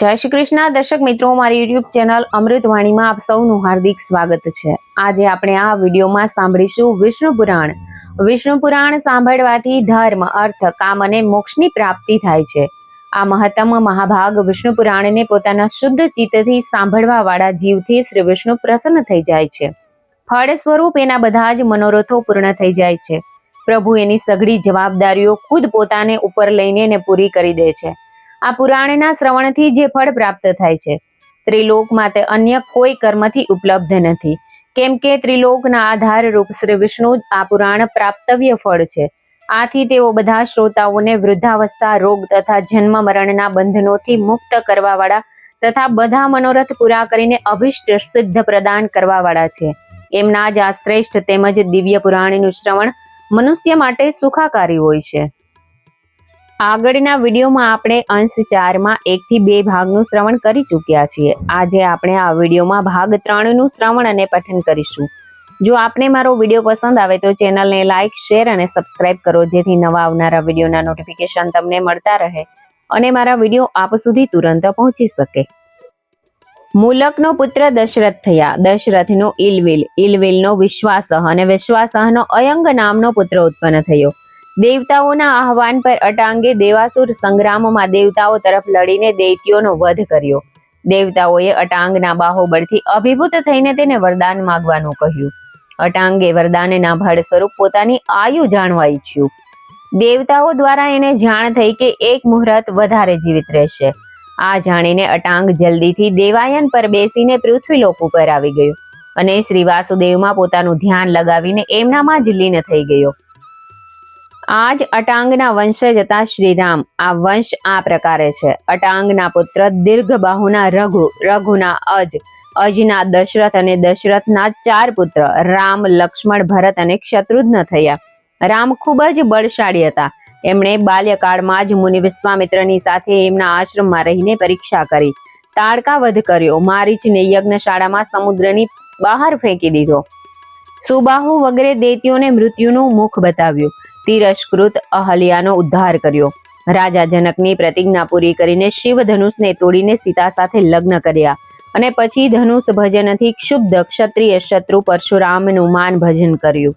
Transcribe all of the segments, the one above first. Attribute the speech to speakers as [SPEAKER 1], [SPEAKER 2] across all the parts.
[SPEAKER 1] જય શ્રી કૃષ્ણ. દર્શક મિત્રો, મારી યુટ્યુબ ચેનલ અમૃતવાણીમાં આપ સૌનું હાર્દિક સ્વાગત છે. આજે આપણે આ વિડીયોમાં સાંભળીશું વિષ્ણુ પુરાણ. વિષ્ણુ પુરાણ સાંભળવાથી ધર્મ, અર્થ, કામ અને મોક્ષની પ્રાપ્તિ થાય છે. આ મહત્તમ મહાભાગ વિષ્ણુ પુરાણને પોતાના શુદ્ધ ચિત્તથી સાંભળવા વાળા જીવથી શ્રી વિષ્ણુ પ્રસન્ન થઈ જાય છે. ફળ સ્વરૂપ એના બધા જ મનોરથો પૂર્ણ થઈ જાય છે. પ્રભુ એની સઘળી જવાબદારીઓ ખુદ પોતાને ઉપર લઈને એને પૂરી કરી દે છે. આ પુરાણના શ્રવણથી જે ફળ પ્રાપ્ત થાય છે. ત્રિલોકમાં તે અન્ય કોઈ કર્મથી ઉપલબ્ધ નથી. કેમ કે ત્રિલોકના આધાર રૂપ શ્રી વિષ્ણુ જ આ પુરાણ પ્રાપ્તવ્ય ફળ છે. આથી તેઓ બધા શ્રોતાઓને વૃદ્ધાવસ્થા, રોગ તથા જન્મ મરણના બંધનોથી મુક્ત કરવાવાળા તથા બધા મનોરથ પૂરા કરીને અભિષ્ટ સિદ્ધ પ્રદાન કરવાવાળા છે. એમના જ આ શ્રેષ્ઠ તેમજ દિવ્ય પુરાણનું શ્રવણ મનુષ્ય માટે સુખાકારી હોય છે. આગળના વિડીયોમાં આપણે અંશ ચારમાં એકથી બે ભાગનું શ્રવણ કરી ચૂક્યા છીએ. આજે આપણે આ વિડીયોમાં ભાગ ત્રણનું શ્રવણ અને પઠન કરીશું. જો આપને મારો વીડિયો પસંદ આવે તો ચેનલને લાઇક શેર અને સબસ્ક્રાઇબ કરો, જેથી નવા આવનારા વિડીયોના નોટિફિકેશન તમને મળતા રહે અને મારા વીડિયો આપ સુધી તુરંત પહોંચી શકે. મુલકનો પુત્ર દશરથ થયા. દશરથનો ઇલવિલ ઇલવિલનો વિશ્વાસહ અને વિશ્વાસહનો અયંગ નામનો પુત્ર ઉત્પન્ન થયો. દેવતાઓના આહવાન પર અટાંગે દેવાસુર સંગ્રામમાં દેવતાઓ તરફ લડીને દૈત્યોનો વધ કર્યો. દેવતાઓએ અટાંગના બાહુબળથી અભિભૂત થઈને તેને વરદાન માગવાનું કહ્યું. અટાંગે વરદાનના ભળ સ્વરૂપ પોતાની આયુ જાણવા ઈચ્છ્યું. દેવતાઓ દ્વારા એને જાણ થઈ કે એક મુહૂર્ત વધારે જીવિત રહેશે. આ જાણીને અટાંગ જલ્દીથી દેવાયન પર બેસીને પૃથ્વીલોક ઉપર આવી ગયો અને શ્રી વાસુદેવમાં પોતાનું ધ્યાન લગાવીને એમનામાં જ લીન થઈ ગયો. આ જ અટાંગના વંશજ હતા શ્રીરામ. આ વંશ આ પ્રકારે છે. અટાંગના પુત્ર દીર્ઘ બાહુના રઘુ, રઘુના અજ. અજના દશરથ અને દશરથના ચાર પુત્ર, રામ, લક્ષ્મણ, ભરત અને શત્રુઘ્ન થયા. રામ ખૂબ જ બળશાળી હતા. એમણે બાલ્યકાળમાં જ મુનિ વિશ્વામિત્રની સાથે એમના આશ્રમમાં રહીને પરીક્ષા કરી. તાડકા વધ કર્યો. મારીચને યજ્ઞશાળામાં સમુદ્રની બહાર ફેંકી દીધો. સુબાહુ વગેરે દૈત્યોને મૃત્યુનું મુખ બતાવ્યું. તિરસ્કૃત અહલ્યાનો ઉદ્ધાર કર્યો. રાજા જનકની પ્રતિજ્ઞા પૂરી કરીને શિવ ધનુષને તોડીને સીતા સાથે લગ્ન કર્યા અને પછી ધનુષ ભજનથી ક્ષુબ્ધ ક્ષત્રિય શત્રુ પરશુરામનું માન ભજન કર્યું.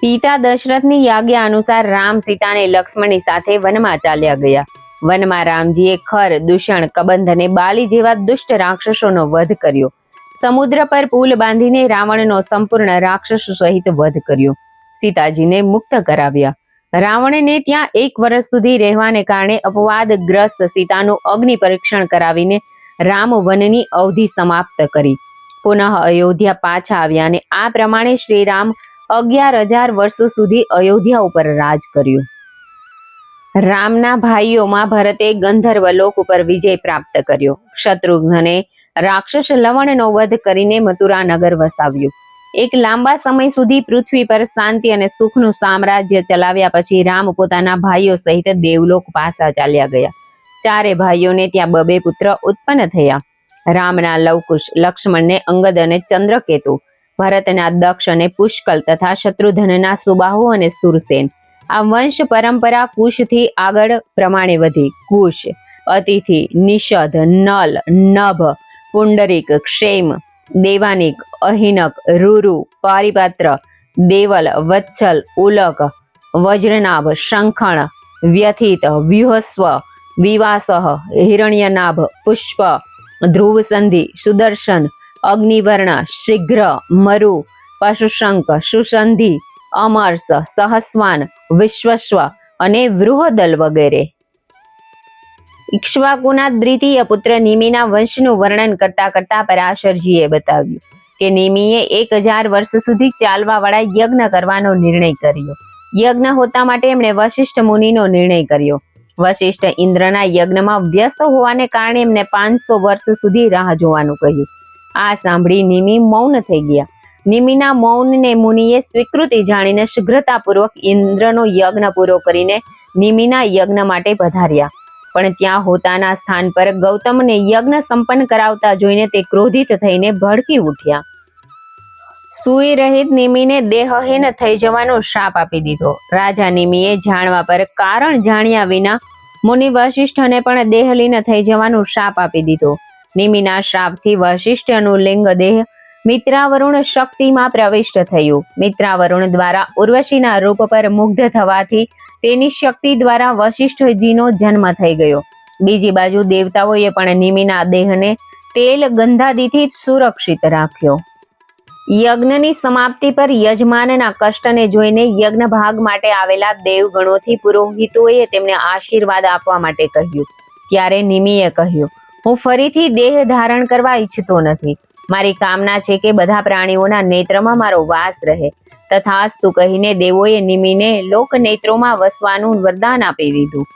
[SPEAKER 1] પિતા દશરથની આજ્ઞા અનુસાર રામ સીતાને લક્ષ્મણની સાથે વનમાં ચાલ્યા ગયા. વનમાં રામજીએ ખર, દૂષણ, કબંધ અને બાલી જેવા દુષ્ટ રાક્ષસોનો વધ કર્યો. સમુદ્ર પર પુલ બાંધીને રાવણનો સંપૂર્ણ રાક્ષસ સહિત વધ કર્યો. સીતાજીને મુક્ત કરાવ્યા. રાવણને ત્યાં એક વર્ષ સુધી રહેવાને કારણે અપવાદગ્રસ્ત સીતાનું અગ્નિ પરીક્ષણ કરાવીને રામ વનની અવધિ સમાપ્ત કરી. પુનઃ અયોધ્યા પાછા આવ્યા અને આ પ્રમાણે શ્રીરામ અગિયાર હજાર વર્ષો સુધી અયોધ્યા ઉપર રાજ કર્યું. રામના ભાઈઓમાં ભરતે ગંધર્વ લોક ઉપર વિજય પ્રાપ્ત કર્યો. શત્રુઘ્ને રાક્ષસ લવણનો વધ કરીને મથુરા નગર વસાવ્યું. એક લાંબા સમય સુધી પૃથ્વી પર શાંતિ અને સુખનું સામ્રાજ્ય ચલાવ્યા પછી રામ પોતાના ભાઈઓ સહિત દેવલોક પાછા ચાલ્યા ગયા. ચારે ભાઈઓને ત્યાં બબે પુત્ર ઉત્પન્ન થયા. રામના લવકુશ લક્ષ્મણને અંગદ અને ચંદ્રકેતુ, ભરતના દક્ષ અને પુષ્કલ તથા શત્રુધનના સુબાહુ અને સુરસેન. આ વંશ પરંપરા કુશથી આગળ પ્રમાણે વધી. કુશ, અતિથિ નિષધ નલ, નભ, પુંડરીક, ક્ષેમ દેવાનિક, અહિનક, રૂરુ, પારિપાત્ર, દેવલ, વત્સલ, ઉલક, વજ્રનાભ, શંખણ, વ્યથિત, વ્યુહસ્વ વિવાસહ હિરણ્યનાભ, પુષ્પ, ધ્રુવસંધિ, સુદર્શન, અગ્નિવર્ણ, શીઘ્ર, મરુ પશુશંક સુસંધિ, અમર્ષ, સહસ્વાન, વિશ્વસ્વ અને વૃહદલ વગેરે. ઇક્ષ્વાકુના દ્વિતીય પુત્ર નિમિના વંશનું વર્ણન કરતા કરતા પરાશરજીએ બતાવ્યું કે નિમિએ એક હજાર વર્ષ સુધી ચાલવાવાળા યજ્ઞ કરવાનો નિર્ણય કર્યો. યજ્ઞ હોતા માટે એમણે વશિષ્ઠ મુનિનો નિર્ણય કર્યો. વશિષ્ઠ ઇન્દ્રના યજ્ઞમાં વ્યસ્ત હોવાને કારણે એમને પાંચસો વર્ષ સુધી રાહ જોવાનું કહ્યું. આ સાંભળી નિમિ મૌન થઈ ગયા. નિમિના મૌનને મુનિએ સ્વીકૃતિ જાણીને શીઘ્રતાપૂર્વક ઇન્દ્રનો યજ્ઞ પૂરો કરીને નિમિના યજ્ઞ માટે પધાર્યા. પણ ત્યાં હોતાના સ્થાન પર ગૌતમને યજ્ઞ સંપન્ન કરાવતા જોઈને તે ક્રોધિત થઈને ભડકી ઉઠ્યા. સુઈ રહિત નિમિને દેહહીન થઈ જવાનો શાપ આપી દીધો. રાજા નિમિએ જાણવા પર કારણ જાણ્યા વિના મુનિ વશિષ્ઠને પણ દેહલીન થઈ જવાનું શાપ આપી દીધો. નિમિના શ્રાપથી વશિષ્ઠનું લિંગ દેહ મિત્રાવરુણ શક્તિમાં પ્રવિષ્ટ થયું. મિત્રાવરુણ દ્વારા ઉર્વશીના રૂપ પર મુગ્ધ થવાથી તેની શક્તિ દ્વારા વશિષ્ઠજીનો જન્મ થઈ ગયો. બીજી બાજુ દેવતાઓએ પણ નિમિના દેહને તેલ ગંધાદીથી સુરક્ષિત રાખ્યો. યજ્ઞની સમાપ્તિ પર યજમાનના કષ્ટને જોઈને યજ્ઞ ભાગ માટે આવેલા દેવગણોથી પુરોહિતોએ તેમને આશીર્વાદ આપવા માટે કહ્યું. ત્યારે નિમિએ કહ્યું, હું ફરીથી દેહ ધારણ કરવા ઈચ્છતો નથી. મારી કામના છે કે બધા પ્રાણીઓના નેત્રમાં મારો વાસ રહે. તથાસ્તુ કહીને દેવોએ નિમીને લોકનેત્રોમાં વસવાનું વરદાન આપી દીધું.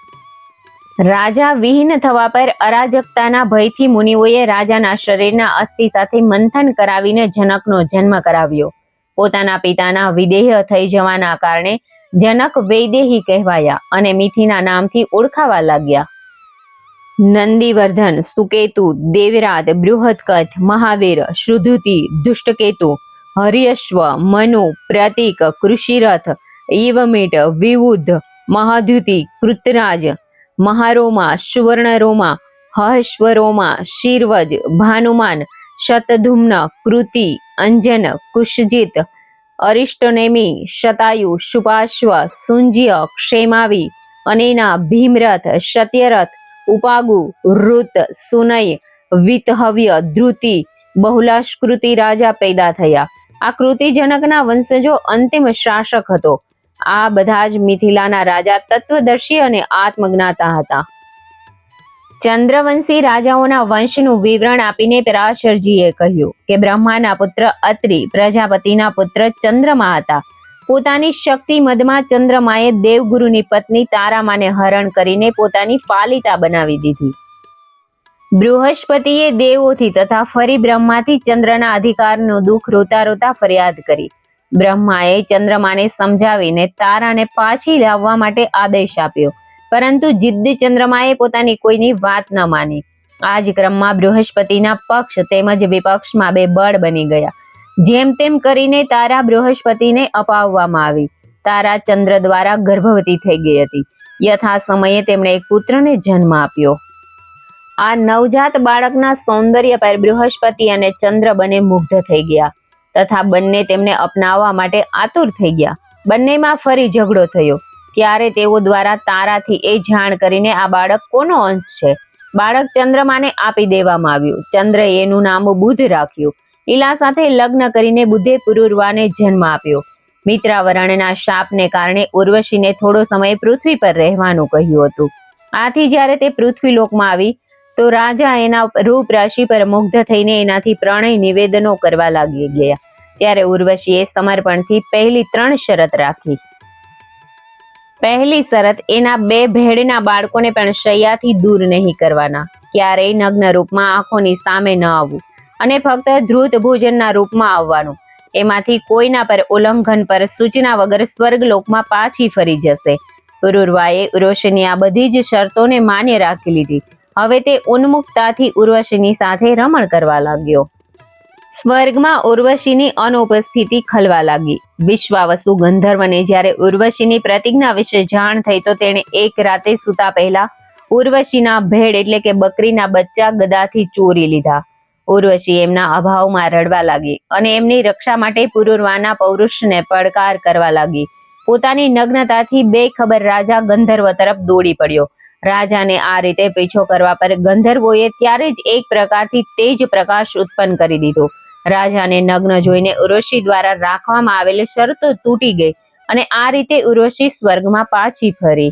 [SPEAKER 1] રાજા વિહીન થવા પર અરાજકતાના ભયથી મુનિઓએ રાજાના શરીરના અસ્થિ સાથે મંથન કરાવીને જનકનો જન્મ કરાવ્યો. પોતાના પિતાના વિદેહ થઈ જવાના કારણે જનક વૈદેહી કહેવાયા અને મિથિના નામથી ઓળખાવા લાગ્યા. નંદીવર્ધન, સુકેતુ દેવરાત બૃહદકથ મહાવીર, શ્રુધુતિ, દુષ્ટકેતુ હરિયશ્વ, મનુ, પ્રતિક, કૃષિરથ, ઈવમીટ, વિવુદ્ધ, મહાદ્યુતિ, કૃતરાજ, મહારોમા, સુવર્ણરોમા હશ્વરોમા શિરવજ ભાનુમાન, શતધુમ્ન, કૃતિ, અંજન, કુશજીત, અરિષ્ટનેમી, શતાયુ શુપાશ્વ સુંજ્ય, ક્ષેમાવી, અનેના, ભીમરથ, સત્યરથ, ઉપાગુ, ઋત, સુનય, વિતહવ્ય ધ્રુતિ બહુલાષ્કૃતિ રાજા પેદા થયા. આ કૃતિજનકના વંશજો અંતિમ શાસક હતો. આ બધા જ મિથિલાના રાજા તત્વદર્શી અને આત્મજ્ઞાતા હતા. ચંદ્રવંશી રાજાઓના વંશનું વિવરણ આપીને પરાશરજીએ કહ્યું કે બ્રહ્માના પુત્ર અત્રિ, પ્રજાપતિના પુત્ર ચંદ્રમા હતા. પોતાની શક્તિ મદમાં ચંદ્રમાએ દેવગુરુની પત્ની તારામાને હરણ કરીને પોતાની પાલિતા બનાવી દીધી. બૃહસ્પતિએ દેવોથી તથા ફરી બ્રહ્માથી ચંદ્રના અધિકારનું દુઃખ રોતા રોતા ફરિયાદ કરી. બ્રહ્માએ ચંદ્રમાને સમજાવીને તારાને પાછી લાવવા માટે આદેશ આપ્યો. પરંતુ જિદ્દી ચંદ્રમાએ પોતાની કોઈની વાત ન માની. આ જ ક્રમમાં બૃહસ્પતિના પક્ષ તેમજ વિપક્ષમાં બે બળ બની ગયા. જેમ તેમ કરીને તારા બૃહસ્પતિને અપાવવામાં આવી. તારા ચંદ્ર દ્વારા ગર્ભવતી થઈ ગઈ હતી. યથા સમયે તેમણે એક પુત્રને જન્મ આપ્યો. આ નવજાત બાળકના સૌંદર્ય પર બૃહસ્પતિ અને ચંદ્ર બંને મુગ્ધ થઈ ગયા તથા બંને તેમને અપનાવવા માટે આતુર થઈ ગયા. બંનેમાં ફરી ઝઘડો થયો. ત્યારે તેઓ દ્વારા તારાથી એ જાણ કરીને આ બાળક કોનો અંશ છે? બાળક ચંદ્રમાને આપી દેવામાં આવ્યું. ચંદ્ર એનું નામ બુધ રાખ્યું. ઈલા સાથે લગ્ન કરીને બુદ્ધે પુરુરવાને જન્મ આપ્યો. મિત્રાવરણના શાપને કારણે ઉર્વશીને થોડો સમય પૃથ્વી પર રહેવાનું કહ્યું હતું. આથી જ્યારે તે પૃથ્વી લોકમાં આવી તો રાજા એના રૂપ રાશિ પર મુગ્ધ થઈને એનાથી પ્રણય નિવેદનો કરવા લાગી ગયા. ત્યારે ઉર્વશીએ સમર્પણથી પહેલી ત્રણ શરત રાખી. પહેલી શરત, એના બે ભેડના બાળકોને પણ શૈયાથી દૂર નહીં કરવાના. ક્યારેય નગ્ન રૂપમાં આંખોની સામે ન આવવું અને ફક્ત ધ્રુત ભોજનના રૂપમાં આવવાનું. એમાંથી કોઈના પર ઉલ્લંઘન પર સૂચના વગર સ્વર્ગલોકમાં પાછી ફરી જશે. પુરુર્વાએ ઉરોશની આ બધી જ શરતોને માન્ય રાખી લીધી. હવે તે ઉન્મુક્તાથી ઉર્વશીની સાથે રમણ કરવા લાગ્યો. સ્વર્ગમાં ઉર્વશીની અનુપસ્થિતિ ખલવા લાગી. વિશ્વાવસુ ગંધર્વને જ્યારે ઉર્વશીની પ્રતિજ્ઞા વિશે જાણ થઈ તો તેણે એક રાતે સૂતા પહેલા ઉર્વશીના ભેડ એટલે કે બકરીના બચ્ચા ગદાથી ચોરી લીધા. ઉર્વશી એમના અભાવમાં રડવા લાગી અને એમની રક્ષા માટે પુરુરવાના પૌરુષને પડકાર કરવા લાગી. પોતાની નગ્નતાથી બેખબર રાજા ગંધર્વ તરફ દોડી પડ્યો. રાજાને આ રીતે પીછો કરવા પર ગંધર્વોએ ત્યારે જ એક પ્રકારથી તેજ પ્રકાશ ઉત્પન્ન કરી દીધો. રાજાને નગ્ન જોઈને ઉર્વશી દ્વારા રાખવામાં આવેલી શરતો તૂટી ગઈ અને આ રીતે ઉર્વશી સ્વર્ગમાં પાછી ફરી.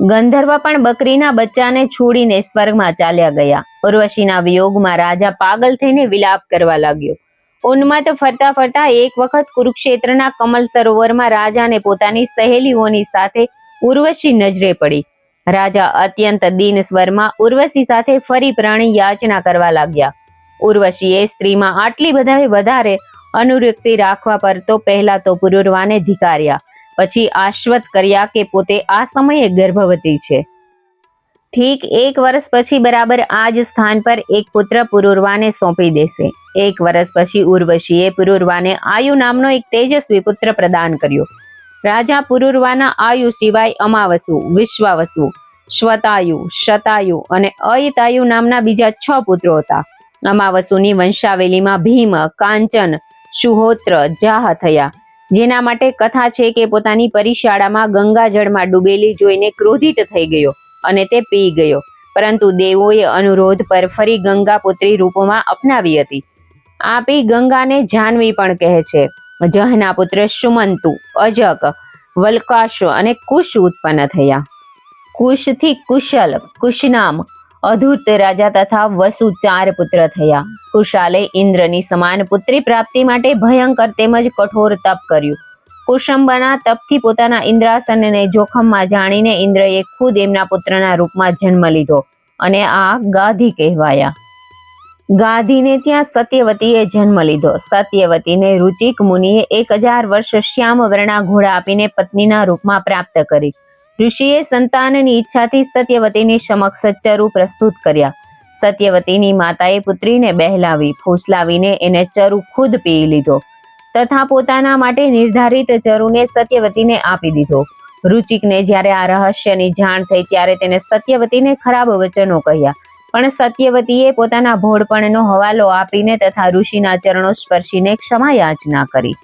[SPEAKER 1] ગંધર્વ પણ બકરીના બચ્ચાને છોડીને સ્વર્ગમાં ચાલ્યા ગયા. ઉર્વશીના વિયોગમાં રાજા પાગલ થઈને વિલાપ કરવા લાગ્યો. ઉન્મત ફરતા ફરતા એક વખત કુરુક્ષેત્રના કમલ સરોવરમાં રાજાને પોતાની સહેલીઓની સાથે ઉર્વશી નજરે પડી. રાજા અત્યંત દીન સ્વરમાં ઉર્વશી સાથે ફરી પ્રાણી યાચના કરવા લાગ્યા. ઉર્વશીએ સ્ત્રીમાં આટલી બધા વધારે અનુરક્તિ રાખવા પર તો પહેલા તો પુરુરવાને ધિકાર્યા. પછી આશ્વત કર્યા કે પોતે આ સમયે ગર્ભવતી છે. ઠીક એક વર્ષ પછી બરાબર આ જ સ્થાન પર એક પુત્ર પુરુરવાને સોંપી દેશે. એક વર્ષ પછી ઉર્વશીએ પુરુરવાને આયુ નામનો એક તેજસ્વી પુત્ર પ્રદાન કર્યો. રાજા પુરુરવાના આયુ સિવાય અમાવસુ, વિશ્વાવસુ, શ્વતાયુ, શતાયુ અને અયતાયુ નામના બીજા છ પુત્રો હતા. અમાવસુની વંશાવેલીમાં ભીમ, કાંચન, સુહોત્ર, જાહ થયા. જેના માટે કથા છે કે પોતાની પરિશાળામાં ગંગાજળમાં ડૂબેલી જોઈને ક્રોધિત થઈ ગયો અને તે પી ગયો. પરંતુ દેવોએ અનુરોધ પર ફરી ગંગા પુત્રી રૂપમાં અપનાવી હતી. આ પી ગંગાને જાનવી પણ કહે છે. જહના પુત્ર સુમંતુ, અજક, વલ્કાશ અને કુશ ઉત્પન્ન થયા. કુશથી કુશલ, કુશનામ, અધૂત રાજા તથા વસુ ચાર પુત્ર થયા. કુશાલે ઇન્દ્રની સમાન પુત્રી પ્રાપ્તિ માટે ભયંકર તેમજ કઠોર તપ કર્યું. કુશંબના તપથી પોતાના ઇન્દ્રાસનને જોખમમાં જાણીને ઇન્દ્રએ ખુદ એમના પુત્રના રૂપમાં જન્મ લીધો અને આ ગાધી કહેવાયા. ગાધીને ત્યાં સત્યવતીએ જન્મ લીધો. સત્યવતીને રુચિક મુનિએ એક હજાર વર્ષ શ્યામ વર્ણા ઘોડા આપીને પત્નીના રૂપમાં પ્રાપ્ત કરી. ઋષિએ સંતાનની ઈચ્છાથી સત્યવતીની સમક્ષ ચરુ પ્રસ્તુત કર્યા. સત્યવતીની માતાએ પુત્રીને બહેલાવી, ફૂસલાવીને એને ચરુ ખુદ પી લીધો તથા પોતાના માટે નિર્ધારિત ચરુને સત્યવતીને આપી દીધો. રુચિકને જ્યારે આ રહસ્યની જાણ થઈ ત્યારે તેને સત્યવતીને ખરાબ વચનો કહ્યા. પણ સત્યવતીએ પોતાના ભોળપણનો હવાલો આપીને તથા ઋષિના ચરણો સ્પર્શીને ક્ષમા યાચના કરી.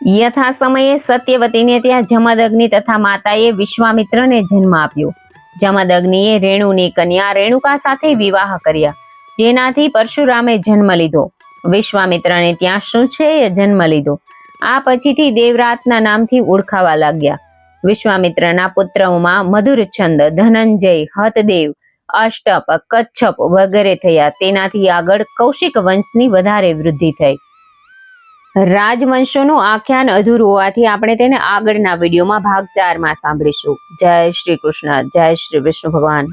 [SPEAKER 1] યથા સમયે સત્યવતીને ત્યાં જમદગ્નિ તથા માતાએ વિશ્વામિત્રને જન્મ આપ્યો. જમદગ્નિએ રેણુની કન્યા રેણુકા સાથે વિવાહ કર્યા, જેનાથી પરશુરામે જન્મ લીધો. વિશ્વામિત્રને ત્યાં શું છે એ જન્મ લીધો. આ પછીથી દેવરાતના નામથી ઓળખાવા લાગ્યા. વિશ્વામિત્રના પુત્રોમાં મધુરછંદ ધનંજય, હતદેવ અષ્ટપ કચ્છપ વગેરે થયા. તેનાથી આગળ કૌશિક વંશની વધારે વૃદ્ધિ થઈ. રાજવંશોનું આખ્યાન અધૂરું હોવાથી આપણે તેને આગળના વિડીયોમાં ભાગ ચારમાં સાંભળીશું. જય શ્રી કૃષ્ણ, જય શ્રી વિષ્ણુ ભગવાન.